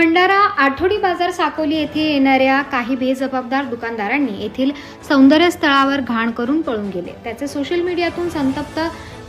भंडारा आठवडी बाजार साकोली येथे येणाऱ्या काही बेजबाबदार दुकानदारांनी येथील सौंदर्य स्थळावर घाण करून पळून गेले. त्याचे सोशल मीडियातून संतप्त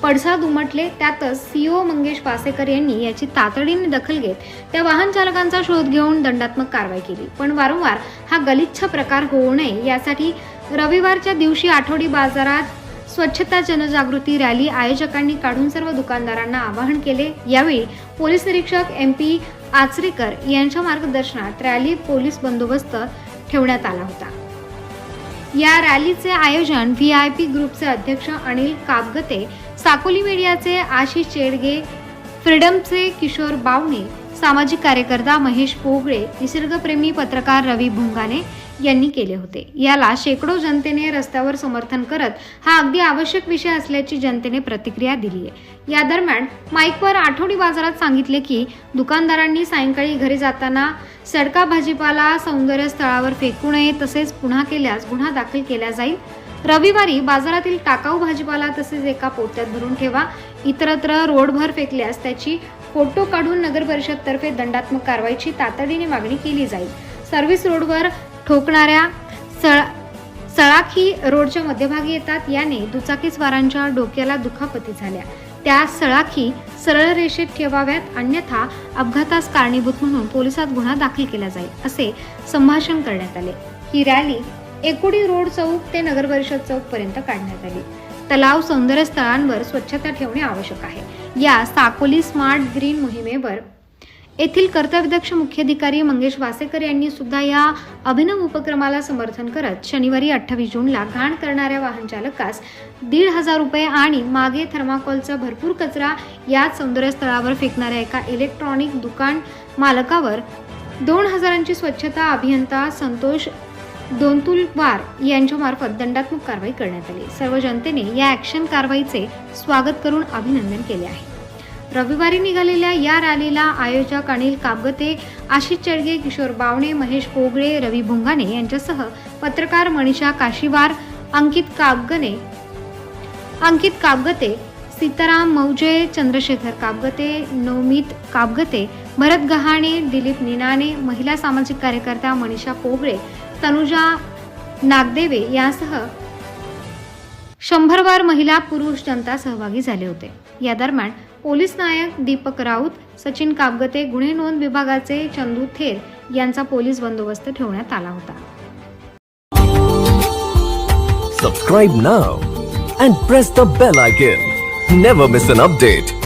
पडसाद उमटले. त्यातच सीओ मंगेश पासेकर यांनी याची तातडीने दखल घेत त्या वाहन चालकांचा शोध घेऊन दंडात्मक कारवाई केली. पण वारंवार हा गलिच्छ प्रकार होऊ नये यासाठी रविवारच्या दिवशी आठवडी बाजारात स्वच्छता जनजागृती रॅली आयोजकांनी काढून सर्व दुकानदारांना आवाहन केले. यावेळी पोलीस निरीक्षक एम पी आचरेकर यांच्या मार्गदर्शनात रॅली पोलीस बंदोबस्त ठेवण्यात आला होता. या रॅलीचे आयोजन व्ही आय पी ग्रुपचे अध्यक्ष अनिल कापगते साकोली मीडियाचे आशिष चेडगे फ्रीडमचे किशोर बावणे सामाजिक कार्यकर्ता महेश पोगळे निसर्गप्रेमी पत्रकार रवी भुंगाने यांनी केले होते. याला शेकडो जनतेने रस्त्यावर समर्थन करत हा अगदी आवश्यक विषय असल्याची जनतेने प्रतिक्रिया दिली आहे. या दरम्यान माईकवर आठवडी बाजारात सांगितले की दुकानदारांनी सायंकाळी घरी जाताना सडका भाजीपाला सौंदर्य स्थळावर फेकू नये तसेच पुन्हा केल्यास गुन्हा दाखल केला जाईल. रविवारी बाजारातील टाकाऊ भाजीपाला तसेच एका पोत्यात भरून ठेवा इतरत्र रोडभर फेकल्यास त्याची फोटो काढून नगर दंडात्मक कारवाईची तातडीने मागणी केली जाईल. सर्व्हिस रोडवर ठोकणाऱ्या सळ सळाखी रोडच्या मध्यभागी येतात. याने दुचाकीस्वारांच्या डोक्याला दुखापती झाल्या. त्या सळाखी सरळ रेषेत ठेवाव्यात. अन्यथा अपघातास कारणीभूत म्हणून पोलिसात गुन्हा दाखल केला जाईल असे संभाषण करण्यात आले. ही रॅली एकुडी रोड चौक ते नगर परिषद चौक पर्यंत काढण्यात आली. तलाव सौंदर्य स्थळांवर स्वच्छता ठेवणे आवश्यक आहे. या साकोली स्मार्ट ग्रीन मोहिमेवर येथील कर्तव्यदक्ष मुख्याधिकारी मंगेश वासेकर यांनी सुद्धा या अभिनव उपक्रमाला समर्थन करत शनिवारी अठ्ठावीस जूनला घाण करणाऱ्या वाहन चालकास दीड हजार रुपये आणि मागे थर्माकोलचा भरपूर कचरा याच सौंदर्यस्थळावर फेकणाऱ्या एका इलेक्ट्रॉनिक दुकान मालकावर दोन हजारांची स्वच्छता अभियंता संतोष दोनतुलवार यांच्यामार्फत दंडात्मक कारवाई करण्यात आली. सर्व जनतेने या ॲक्शन कारवाईचे स्वागत करून अभिनंदन केले आहे. रविवारी निघालेल्या या रॅलीला आयोजक अनिल कापगते आशिष चडगे किशोर बावणे महेश पोगळे रवी भुंगाने यांच्यासह पत्रकार मनीषा काशीवार अंकित काबगने अंकित कापगते सीताराम मौजे चंद्रशेखर कापगते नवमीत कापगते भरत गहाणे दिलीप निनाने महिला सामाजिक कार्यकर्त्या मनीषा पोगळे तनुजा नागदेवे यासह शंभरवार महिला पुरुष जनता सहभागी झाले होते. या दरम्यान पोलीस नायक दीपक राऊत सचिन कापगते गुन्हे नोंद विभागाचे चंदू थेर यांचा पोलीस बंदोबस्त ठेवण्यात आला होता. Subscribe now and press the bell icon never miss an update